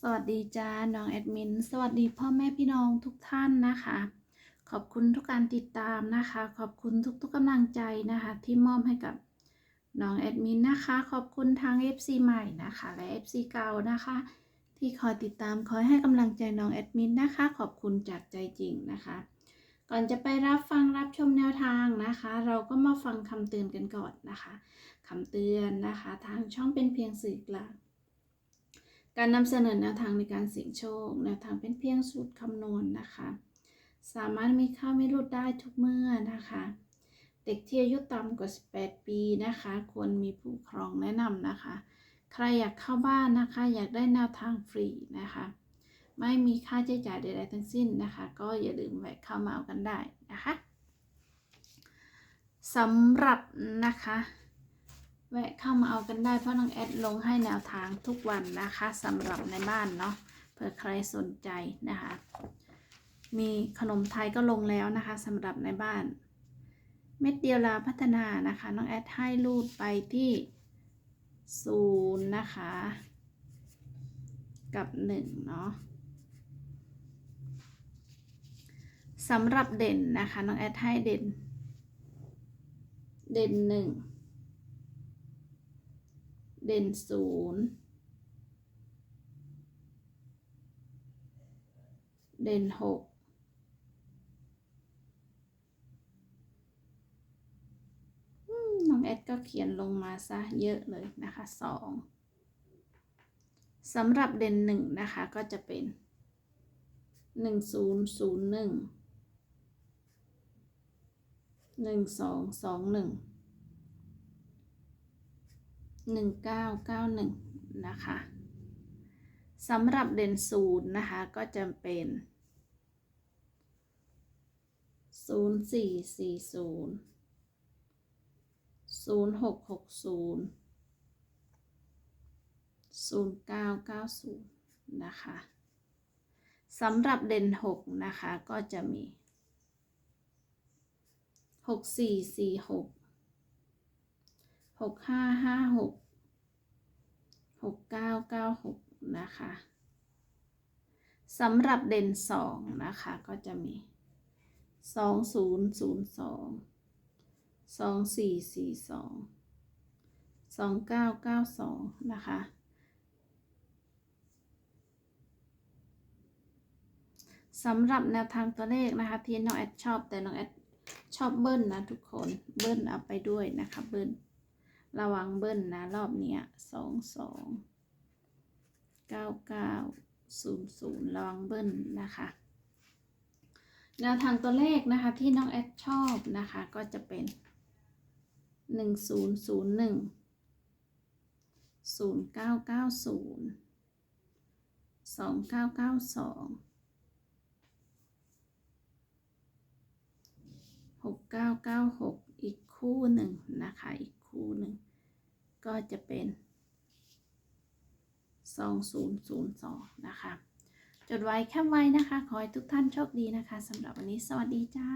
สวัสดีจ้าน้องแอดมิน สวัสดีพ่อแม่พี่น้องทุกท่านนะคะ ขอบคุณทุกการติดตามนะคะ ขอบคุณทุกๆกำลังใจนะคะ ที่มอบให้กับน้องแอดมินนะคะ ขอบคุณทาง FC ใหม่นะคะ และ FC เก่านะคะ ที่คอยติดตามคอยให้กำลังใจน้องแอดมินนะคะ ขอบคุณจากใจจริงนะคะ ก่อนจะไปรับฟังรับชมแนวทางนะคะ เราก็มาฟังคำเตือนกันก่อนนะคะคำเตือนนะคะ ทางช่องเป็นเพียงสื่อกลาง การนำเสนอแนวทางในการเสี่ยงโชค แนวทางเป็นเพียงสูตรคำนวณนะคะ สามารถมีค่าไม่รุดได้ทุกเมื่อนะคะ เด็กที่อายุต่ำกว่า 18 ปีนะคะ ควรมีผู้ปกครองแนะนำนะคะ ใครอยากเข้าบ้านนะคะ อยากได้แนวทางฟรีนะคะ ไม่มีค่าใช้จ่ายใดๆทั้งสิ้นนะคะ ก็อย่าลืมแวะเข้ามาเอากันได้นะคะสำหรับนะคะ แวะเข้ามาเอากันได้เพราะน้องแอดลงให้แนวทางทุกวันนะคะสำหรับในบ้านเนาะเผื่อใครสนใจนะคะ มีขนมไทยก็ลงแล้วนะคะสำหรับในบ้าน เม็ดเดียวลาพัฒนานะคะน้องแอดให้รูดไปที่ศูนย์นะคะ กับหนึ่งเนาะสำหรับเด่นนะคะน้องแอดให้เด่น เด่นหนึ่ง เด่นศูนย์เด่นหกน้องแอดก็เขียนลงมาซะเยอะเลยนะคะสองสำหรับเด่นหนึ่งนะคะก็จะเป็นหนึ่งศูนย์ศูนย์หนึ่งหนึ่งสองสองหนึ่ง หนึ่งเก้าเก้าหนึ่งนะคะสำหรับเด่นศูนย์นะคะ ก็จะเป็นศูนย์สี่สี่ศูนย์ศูนย์หกหกศูนย์ศูนย์เก้าเก้าศูนย์นะคะสำหรับเด่นหกนะคะ ก็จะมีหกสี่สี่ หกห้าห้าหกหกเก้าเก้าหกนะคะสำหรับเด่นสองนะคะก็จะมีสองศูนย์ศูนย์สองสองสี่สี่สองสองเก้าเก้าสองนะคะสำหรับแนวทางตัวเลขนะคะที่น้องแอดชอบแต่น้องแอดชอบเบิ้ลนะทุกคนเบิ้ลเอาไปด้วยนะคะเบิ้ล ระวังเบิ้ลนะ รอบเนี้ยสองสองเก้าเก้าศูนย์ศูนย์ระวังเบิ้ลนะคะแนวทางตัวเลขนะคะที่น้องแอดชอบนะคะก็จะเป็นหนึ่งศูนย์ศูนย์หนึ่งศูนย์เก้าเก้าศูนย์สองเก้าเก้าสองหกเก้าเก้าหกอีกคู่หนึ่งนะคะอีกคู่หนึ่งก็ จะเป็นสองศูนย์ศูนย์สองนะคะ จดไว้แค่ไว้นะคะ ขอให้ทุกท่านโชคดีนะคะสำหรับวันนี้สวัสดีจ้า